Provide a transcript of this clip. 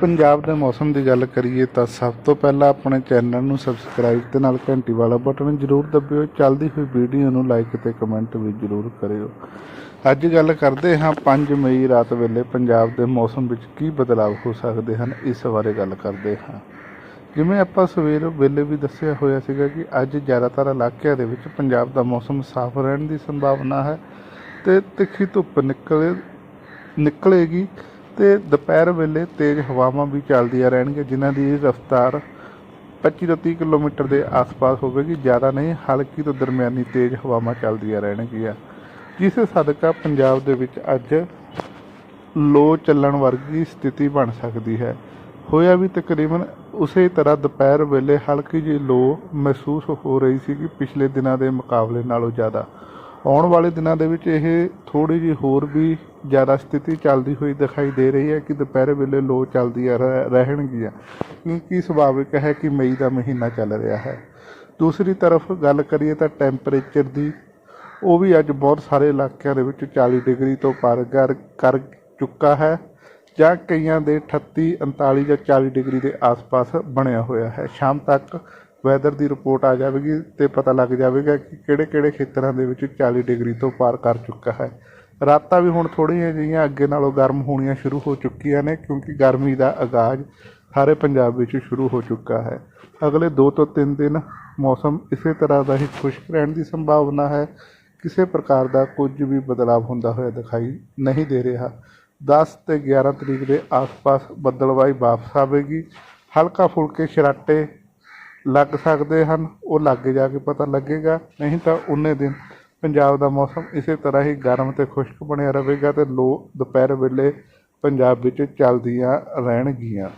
ਪੰਜਾਬ ਦੇ ਮੌਸਮ ਦੀ ਗੱਲ ਕਰੀਏ ਤਾਂ ਸਭ ਤੋਂ ਪਹਿਲਾਂ ਆਪਣੇ ਚੈਨਲ ਨੂੰ ਸਬਸਕ੍ਰਾਈਬ ਤੇ ਨਾਲ ਘੰਟੀ ਵਾਲਾ ਬਟਨ ਜ਼ਰੂਰ ਦਬਿਓ। ਚੱਲਦੀ ਹੋਈ ਵੀਡੀਓ ਨੂੰ ਲਾਈਕ ਤੇ ਕਮੈਂਟ ਵੀ ਜ਼ਰੂਰ ਕਰਿਓ। ਅੱਜ ਗੱਲ ਕਰਦੇ ਹਾਂ 5 ਮਈ ਰਾਤ ਵੇਲੇ ਪੰਜਾਬ ਦੇ ਮੌਸਮ ਵਿੱਚ ਕੀ ਬਦਲਾਅ ਹੋ ਸਕਦੇ ਹਨ, ਇਸ ਬਾਰੇ ਗੱਲ ਕਰਦੇ ਹਾਂ। ਜਿਵੇਂ ਆਪਾਂ ਸਵੇਰ ਵੇਲੇ ਵੀ ਦੱਸਿਆ ਹੋਇਆ ਸੀਗਾ ਕਿ ਅੱਜ ਜ਼ਿਆਦਾਤਰ ਇਲਾਕਿਆਂ ਦੇ ਵਿੱਚ ਪੰਜਾਬ ਦਾ ਮੌਸਮ ਸਾਫ਼ ਰਹਿਣ ਦੀ ਸੰਭਾਵਨਾ ਹੈ ਤੇ ਤਿੱਖੀ ਧੁੱਪ ਨਿਕਲੇ, ਨਿਕਲੇਗੀ। ਤੇ ਦੁਪਹਿਰ ਵੇਲੇ ਤੇਜ਼ ਹਵਾਵਾਂ ਵੀ ਚੱਲਦੀਆਂ ਰਹਿਣਗੀਆਂ, ਜਿਨ੍ਹਾਂ ਦੀ ਰਫ਼ਤਾਰ 25 ਤੋਂ 30 ਕਿਲੋਮੀਟਰ ਦੇ ਆਸ-ਪਾਸ ਹੋਵੇਗੀ। ਜ਼ਿਆਦਾ ਨਹੀਂ, ਹਲਕੀ ਤੋਂ ਦਰਮਿਆਨੀ ਤੇਜ਼ ਹਵਾਵਾਂ ਚੱਲਦੀਆਂ ਰਹਿਣਗੀਆਂ। ਜਿਸ ਸਦਕਾ ਪੰਜਾਬ ਦੇ ਵਿੱਚ ਅੱਜ ਲੋ ਚੱਲਣ ਵਰਗੀ ਸਥਿਤੀ ਬਣ ਸਕਦੀ ਹੈ। ਹੋਇਆ ਵੀ ਤਕਰੀਬਨ ਉਸੇ ਤਰ੍ਹਾਂ ਦੁਪਹਿਰ ਵੇਲੇ ਹਲਕੀ ਜਿਹੀ ਲੋ ਮਹਿਸੂਸ ਹੋ ਰਹੀ ਸੀ ਕਿ ਪਿਛਲੇ ਦਿਨਾਂ ਦੇ ਮੁਕਾਬਲੇ ਨਾਲੋਂ ਜ਼ਿਆਦਾ। ਆਉਣ ਵਾਲੇ ਦਿਨਾਂ ਦੇ ਵਿੱਚ ਇਹ ਥੋੜੀ ਜਿਹੀ ਹੋਰ ਵੀ ਜ਼ਿਆਦਾ ਸਥਿਤੀ ਚੱਲਦੀ ਹੋਈ ਦਿਖਾਈ ਦੇ ਰਹੀ ਹੈ ਕਿ ਦੁਪਹਿਰ ਵੇਲੇ ਲੋ ਚੱਲਦੀਆਂ ਰਹਿ- ਰਹਿਣਗੀਆਂ। ਕਿਉਂਕਿ ਸੁਭਾਵਿਕ ਹੈ ਕਿ ਮਈ ਦਾ ਮਹੀਨਾ ਚੱਲ ਰਿਹਾ ਹੈ? ਦੂਸਰੀ ਤਰਫ ਗੱਲ ਕਰੀਏ ਤਾਂ ਟੈਂਪਰੇਚਰ ਦੀ, ਉਹ ਵੀ ਅੱਜ ਬਹੁਤ ਸਾਰੇ ਇਲਾਕਿਆਂ ਦੇ ਵਿੱਚ 40 ਡਿਗਰੀ ਤੋਂ ਪਾਰ ਕਰ ਕਰ ਚੁੱਕਾ ਹੈ ਜਾਂ ਕਈਆਂ ਦੇ 38 39 ਜਾਂ 40 ਡਿਗਰੀ ਦੇ ਆਸ-ਪਾਸ ਬਣਿਆ ਹੋਇਆ ਹੈ। ਸ਼ਾਮ ਤੱਕ ਵੈਦਰ ਦੀ ਰਿਪੋਰਟ ਆ ਜਾਵੇਗੀ ਤੇ ਪਤਾ ਲੱਗ ਜਾਵੇਗਾ ਕਿ ਕਿਹੜੇ-ਕਿਹੜੇ ਖੇਤਰਾਂ ਦੇ ਵਿੱਚ 40 ਡਿਗਰੀ ਤੋਂ ਪਾਰ ਕਰ ਚੁੱਕਾ ਹੈ। ਰਾਤਾਂ ਵੀ ਹੁਣ ਥੋੜ੍ਹੀਆਂ ਜਿਹੀਆਂ ਅੱਗੇ ਨਾਲੋਂ ਗਰਮ ਹੋਣੀਆਂ ਸ਼ੁਰੂ ਹੋ ਚੁੱਕੀਆਂ ਨੇ, ਕਿਉਂਕਿ ਗਰਮੀ ਦਾ ਆਗਾਜ਼ ਸਾਰੇ ਪੰਜਾਬ ਵਿੱਚ ਸ਼ੁਰੂ ਹੋ ਚੁੱਕਾ ਹੈ। ਅਗਲੇ 2 ਤੋਂ 3 ਦਿਨ ਮੌਸਮ ਇਸੇ ਤਰ੍ਹਾਂ ਦਾ ਹੀ ਖੁਸ਼ਕ ਰਹਿਣ ਦੀ ਸੰਭਾਵਨਾ ਹੈ। ਕਿਸੇ ਪ੍ਰਕਾਰ ਦਾ ਕੁਝ ਵੀ ਬਦਲਾਅ ਹੁੰਦਾ ਹੋਇਆ ਦਿਖਾਈ ਨਹੀਂ ਦੇ ਰਿਹਾ। 10 ਤੇ 11 ਤਰੀਕ ਦੇ ਆਸ-ਪਾਸ ਬੱਦਲਵਾਈ ਵਾਪਸ ਆਵੇਗੀ। ਹਲਕਾ ਫੁਲਕੇ ਸ਼ਰਾਟੇ ਲੱਗ ਸਕਦੇ ਹਨ, ਉਹ ਲੱਗ ਜਾ ਕੇ ਪਤਾ ਲੱਗੇਗਾ, ਨਹੀਂ ਤਾਂ ਉਨੇ ਦਿਨ ਪੰਜਾਬ ਦਾ ਮੌਸਮ ਇਸੇ ਤਰ੍ਹਾਂ ਹੀ ਗਰਮ ਤੇ ਖੁਸ਼ਕ ਬਣਿਆ ਰਹੇਗਾ ਤੇ ਲੋ ਦੁਪਹਿਰ ਵੇਲੇ ਪੰਜਾਬ ਵਿੱਚ ਚੱਲਦੀਆਂ ਰਹਿਣਗੀਆਂ।